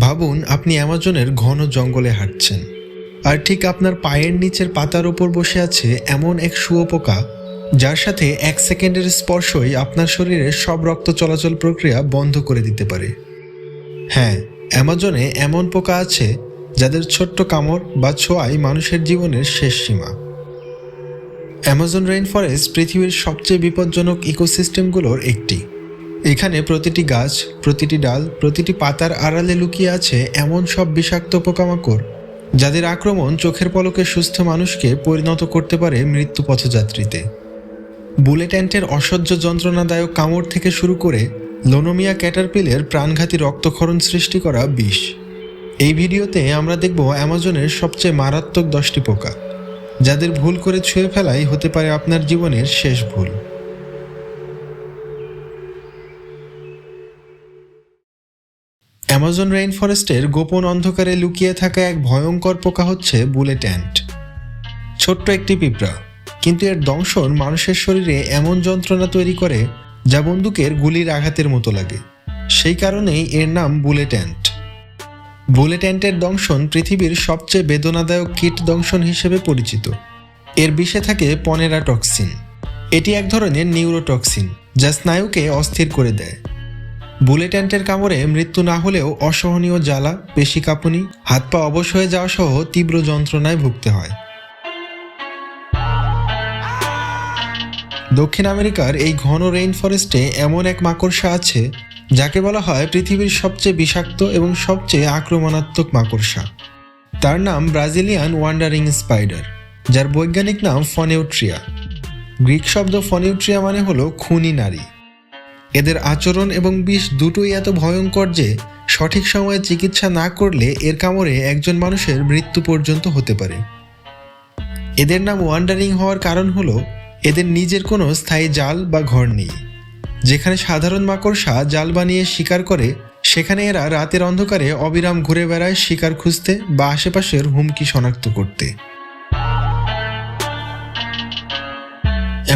ভাবুন, আপনি অ্যামাজনের ঘন জঙ্গলে হাঁটছেন। আর ঠিক আপনার পায়ের নিচের পাতার ওপর বসে আছে এমন এক শুয়োপোকা, যার সাথে এক সেকেন্ডের স্পর্শই আপনার শরীরের সব রক্ত চলাচল প্রক্রিয়া বন্ধ করে দিতে পারে। হ্যাঁ অ্যামাজনে এমন পোকা আছে যাদের ছোট্ট কামড় বা ছোঁয়াই মানুষের জীবনের শেষ সীমা। অ্যামাজন রেইন ফরেস্ট পৃথিবীর সবচেয়ে বিপজ্জনক ইকোসিস্টেমগুলোর একটি। এখানে প্রতিটি গাছ, প্রতিটি ডাল, প্রতিটি পাতার আড়ালে লুকিয়ে আছে এমন সব বিষাক্ত পোকামাকড়, যাদের আক্রমণ চোখের পলকে সুস্থ মানুষকে পরিণত করতে পারে মৃত্যু পথযাত্রীতে। বুলেট অ্যান্টের অসহ্য যন্ত্রণাদায়ক কামড় থেকে শুরু করে লোনোমিয়া ক্যাটারপিলের প্রাণঘাতী রক্তক্ষরণ সৃষ্টি করা বিষ। এই ভিডিওতে আমরা দেখব অ্যামাজনের সবচেয়ে মারাত্মক দশটি পোকা, যাদের ভুল করে ছুঁয়ে ফেলাই হতে পারে আপনার জীবনের শেষ ভুল। অ্যামাজন রেইন ফরেস্টের গোপন অন্ধকারে লুকিয়ে থাকা এক ভয়ঙ্কর পোকা হচ্ছে বুলেট অ্যান্ট। ছোট্ট একটি পিঁপড়া। কিন্তু এর দংশন মানুষের শরীরে এমন যন্ত্রণা তৈরি করে যা বন্দুকের গুলির আঘাতের মতো লাগে। সেই কারণেই এর নাম বুলেট অ্যান্ট। বুলেট অ্যান্টের দংশন পৃথিবীর সবচেয়ে বেদনাদায়ক কীট দংশন হিসেবে পরিচিত। এর বিষে থাকে পনেরা টক্সিন। এটি এক ধরনের নিউরোটক্সিন, যা স্নায়ুকে অস্থির করে দেয়। বুলেট অ্যান্টের কামড়ে মৃত্যু না হলেও অসহনীয় জ্বালা, পেশি কাঁপুনি, হাত পা অবশ হয়ে যাওয়া সহ তীব্র যন্ত্রণায় ভুগতে হয়। দক্ষিণ আমেরিকার এই ঘন রেইন ফরেস্টে এমন এক মাকড়সা আছে, যাকে বলা হয় পৃথিবীর সবচেয়ে বিষাক্ত এবং সবচেয়ে আক্রমণাত্মক মাকড়সা। তার নাম ব্রাজিলিয়ান ওয়ান্ডারিং স্পাইডার, যার বৈজ্ঞানিক নাম ফনেউট্রিয়া। গ্রিক শব্দ ফনেউট্রিয়া মানে হলো খুনি নারী। এদের আচরণ এবং বিষ দুটোই এত ভয়ঙ্কর যে সঠিক সময়ে চিকিৎসা না করলে এর কামড়ে একজন মানুষের মৃত্যু পর্যন্ত হতে পারে। এদের নাম ওয়ান্ডারিং হওয়ার কারণ হলো এদের নিজের কোনো স্থায়ী জাল বা ঘর নেই। যেখানে সাধারণ মাকড়সা জাল বানিয়ে শিকার করে, সেখানে এরা রাতের অন্ধকারে অবিরাম ঘুরে বেড়ায় শিকার খুঁজতে বা আশেপাশের হুমকি শনাক্ত করতে।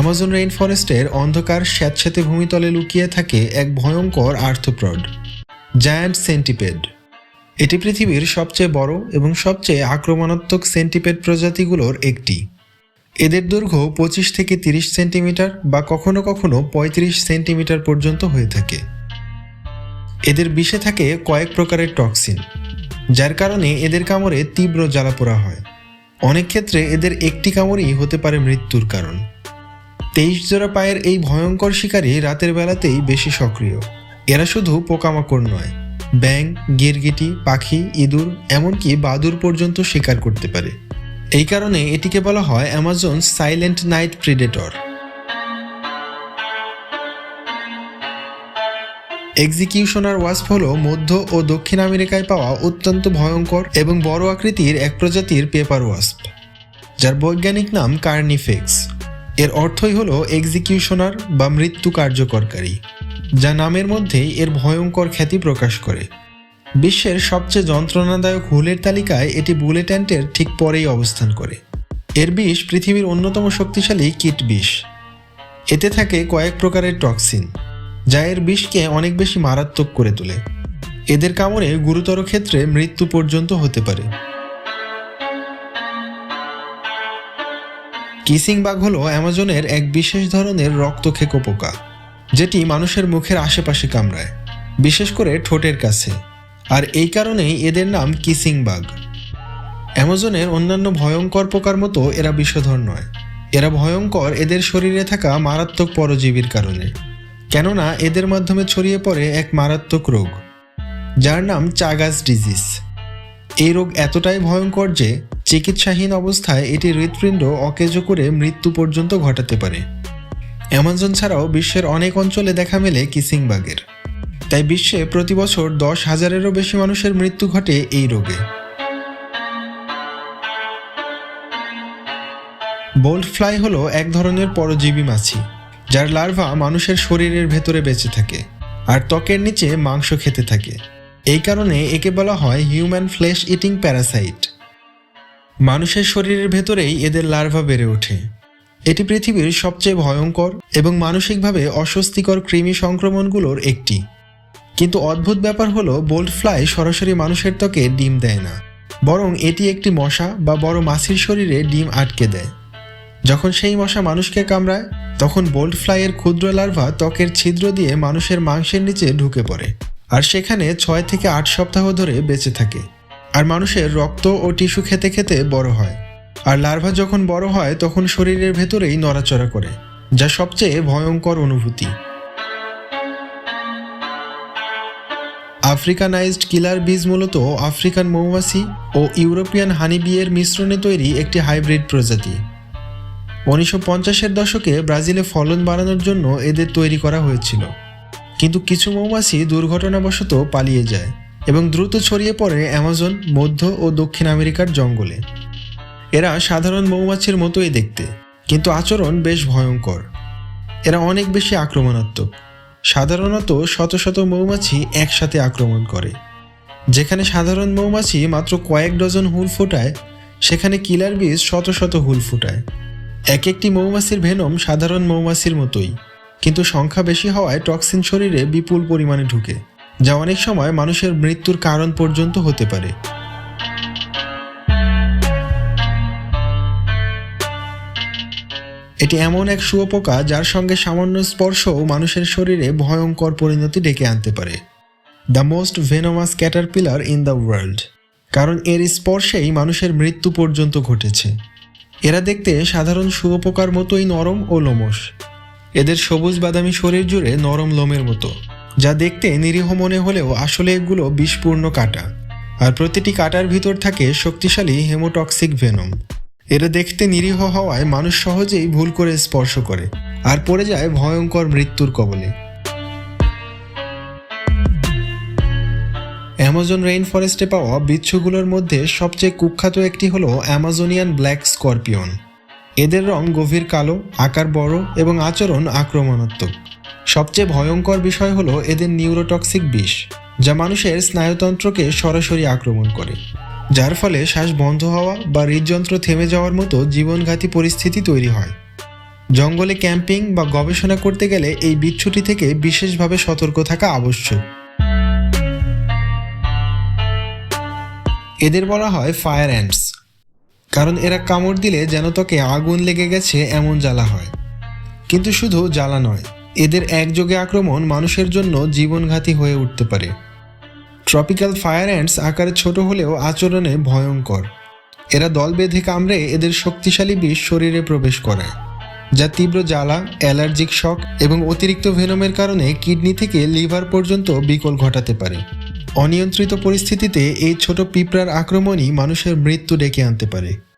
অ্যামাজন রেইন ফরেস্টের অন্ধকার স্যাঁতস্যাঁতে ভূমিতলে লুকিয়ে থাকে এক ভয়ঙ্কর আর্থোপ্রড, জায়ান্ট সেন্টিপেড। এটি পৃথিবীর সবচেয়ে বড় এবং সবচেয়ে আক্রমণাত্মক সেন্টিপেড প্রজাতিগুলোর একটি। এদের দৈর্ঘ্য পঁচিশ থেকে তিরিশ সেন্টিমিটার বা কখনো কখনো পঁয়ত্রিশ সেন্টিমিটার পর্যন্ত হয়ে থাকে। এদের বিষে থাকে কয়েক প্রকারের টক্সিন, যার কারণে এদের কামড়ে তীব্র জ্বালাপোড়া হয়। অনেক ক্ষেত্রে এদের একটি কামড়ই হতে পারে মৃত্যুর কারণ। তেইশ জোড়া পায়ের এই ভয়ঙ্কর শিকারী রাতের বেলাতেই বেশি সক্রিয়। এরা শুধু পোকামাকড় নয় ব্যাং গিরগিটি, পাখি, ইঁদুর, এমনকি বাদুর পর্যন্ত শিকার করতে পারে। এই কারণে এটিকে বলা হয় Amazon silent night predator executioner wasp হল মধ্য ও দক্ষিণ আমেরিকায় পাওয়া অত্যন্ত ভয়ঙ্কর এবং বড় আকৃতির এক প্রজাতির পেপার ওয়াস্প, যার বৈজ্ঞানিক নাম কার্নিফেক্স এর অর্থই হলো এক্সিকিউশনার বা মৃত্যু কার্যকরকারী, যা নামের মধ্যেই এর ভয়ঙ্কর খ্যাতি প্রকাশ করে। বিশ্বের সবচেয়ে যন্ত্রণাদায়ক হুলের তালিকায় এটি বুলেট অ্যান্টের ঠিক পরেই অবস্থান করে। এর বিষ পৃথিবীর অন্যতম শক্তিশালী কিট বিষ। এতে থাকে কয়েক প্রকারের টক্সিন, যা এর বিষকে অনেক বেশি মারাত্মক করে তোলে। এদের কামড়ে গুরুতর ক্ষেত্রে মৃত্যু পর্যন্ত হতে পারে। কিসিং বাঘ হলো অ্যামাজনের এক বিশেষ ধরনের রক্তক্ষেকো পোকা, যেটি মানুষের মুখের আশেপাশে কামড়ায়, বিশেষ করে ঠোঁটের কাছে। আর এই কারণেই এদের নাম কিসিং বাঘ। অ্যামাজনের অন্যান্য ভয়ঙ্কর পোকার মতো এরা বিষধর নয়। এরা ভয়ঙ্কর এদের শরীরে থাকা মারাত্মক পরজীবীর কারণে, কেননা এদের মাধ্যমে ছড়িয়ে পড়ে এক মারাত্মক রোগ, যার নাম চাগাস ডিজিজ। এই রোগ এতটাই ভয়ঙ্কর যে চিকিৎসাহীন অবস্থায় এটি হৃৎপিণ্ড অকেজো করে মৃত্যু পর্যন্ত ঘটাতে পারে। অ্যামাজন ছাড়াও বিশ্বের অনেক অঞ্চলে দেখা মেলে কিসিং বাগের তাই বিশ্বে প্রতি বছর দশ হাজারেরও বেশি মানুষের মৃত্যু ঘটে এই রোগে। বোল্ড ফ্লাই হলো এক ধরনের পরজীবী মাছি, যার লার্ভা মানুষের শরীরের ভেতরে বেঁচে থাকে, আর ত্বকের নিচে মাংস খেতে থাকে। এই কারণে একে বলা হয় হিউম্যান ফ্লেশ ইটিং প্যারাসাইট মানুষের শরীরের ভেতরেই এদের লার্ভা বেড়ে ওঠে। এটি পৃথিবীর সবচেয়ে ভয়ঙ্কর এবং মানসিকভাবে অস্বস্তিকর কৃমি সংক্রমণগুলোর একটি। কিন্তু অদ্ভুত ব্যাপার হলো বোল্ট ফ্লাই সরাসরি মানুষের ত্বকে ডিম দেয় না। বরং এটি একটি মশা বা বড় মাছির শরীরে ডিম আটকে দেয়। যখন সেই মশা মানুষকে কামড়ায়, তখন বোল্ট ফ্লাইয়ের ক্ষুদ্র লার্ভা ত্বকের ছিদ্র দিয়ে মানুষের মাংসের নিচে ঢুকে পড়ে। আর সেখানে ছয় থেকে আট সপ্তাহ ধরে বেঁচে থাকে। আর মানুষের রক্ত ও টিস্যু খেতে খেতে বড় হয়। আর লার্ভা যখন বড় হয়, তখন শরীরের ভেতরেই নড়াচড়া করে, যা সবচেয়ে ভয়ঙ্কর অনুভূতি। আফ্রিকানাইজড কিলার বীজ মূলত আফ্রিকান মৌমাছি ও ইউরোপিয়ান হানি বিয়ের মিশ্রণে তৈরি একটি হাইব্রিড প্রজাতি। উনিশশো পঞ্চাশের দশকে ব্রাজিলে ফলন বাড়ানোর জন্য এদের তৈরি করা হয়েছিল। কিন্তু কিছু মৌমাছি দুর্ঘটনাবশত পালিয়ে যায় এবং দ্রুত ছড়িয়ে পড়ে অ্যামাজন, মধ্য ও দক্ষিণ আমেরিকার জঙ্গলে। এরা সাধারণ মৌমাছির মতোই দেখতে, কিন্তু আচরণ বেশ ভয়ঙ্কর। এরা অনেক বেশি আক্রমণাত্মক। সাধারণত শত শত মৌমাছি একসাথে আক্রমণ করে, যেখানে সাধারণ মৌমাছি মাত্র কয়েক ডজন হুল ফোটায়, সেখানে কিলার বীজ শত শত হুল ফোটায়। এক একটি মৌমাছির ভেনম সাধারণ মৌমাছির মতোই। কিন্তু সংখ্যা বেশি হওয়ায় টক্সিন শরীরে বিপুল পরিমাণে ঢুকে, যা অনেক সময় মানুষের মৃত্যুর কারণ পর্যন্ত হতে পারে। এটি এমন এক শুয়োপোকা যার সঙ্গে সামান্য স্পর্শও মানুষের শরীরে ভয়ঙ্কর পরিণতি ডেকে আনতে পারে। The most venomous caterpillar in the world, কারণ এর স্পর্শেই মানুষের মৃত্যু পর্যন্ত ঘটেছে। এরা দেখতে সাধারণ শুয়োপোকার মতোই নরম ও লোমশ। এদের সবুজ বাদামি শরীর জুড়ে নরম লোমের মতো, যা দেখতে নিরীহ মনে হলেও আসলে এগুলো বিষপূর্ণ কাঁটা। আর প্রতিটি কাঁটার ভিতর থাকে শক্তিশালী হেমোটক্সিক ভেনম। এরা দেখতে নিরীহ হওয়ায় মানুষ সহজেই ভুল করে স্পর্শ করে, আর পড়ে যায় ভয়ঙ্কর মৃত্যুর কবলে। অ্যামাজন রেইন ফরেস্টে পাওয়া বিচ্ছুগুলোর মধ্যে সবচেয়ে কুখ্যাত একটি হলো অ্যামাজোনিয়ান ব্ল্যাক স্করপিয়ন। এদের রং গভীর কালো, আকার বড় এবং আচরণ আক্রমণাত্মক। সবচেয়ে ভয়ঙ্কর বিষয় হলো এদের নিউরোটক্সিক বিষ, যা মানুষের স্নায়ুতন্ত্রকে সরাসরি আক্রমণ করে, যার ফলে শ্বাস বন্ধ হওয়া বা হৃদযন্ত্র থেমে যাওয়ার মতো জীবনঘাতী পরিস্থিতি তৈরি হয়। জঙ্গলে ক্যাম্পিং বা গবেষণা করতে গেলে এই বিচ্ছুটি থেকে বিশেষভাবে সতর্ক থাকা আবশ্যক। এদের বলা হয় ফায়ার অ্যান্ডস। কারণ এরা কামড় দিলে যেন তোকে আগুন লেগে গেছে এমন জ্বালা হয়। কিন্তু শুধু জ্বালা নয়, এদের একযোগে আক্রমণ মানুষের জন্য জীবনঘাতী হয়ে উঠতে পারে। ট্রপিক্যাল ফায়ার অ্যান্ডস আকারে ছোট হলেও আচরণে ভয়ঙ্কর। এরা দল বেঁধে কামড়ে এদের শক্তিশালী বিষ শরীরে প্রবেশ করায়, যা তীব্র জ্বালা, অ্যালার্জিক শক এবং অতিরিক্ত ভেনমের কারণে কিডনি থেকে লিভার পর্যন্ত বিকল ঘটাতে পারে। অনিয়ন্ত্রিত পরিস্থিতিতে এই ছোট পিঁপড়ার আক্রমণই মানুষের মৃত্যু ডেকে আনতে পারে।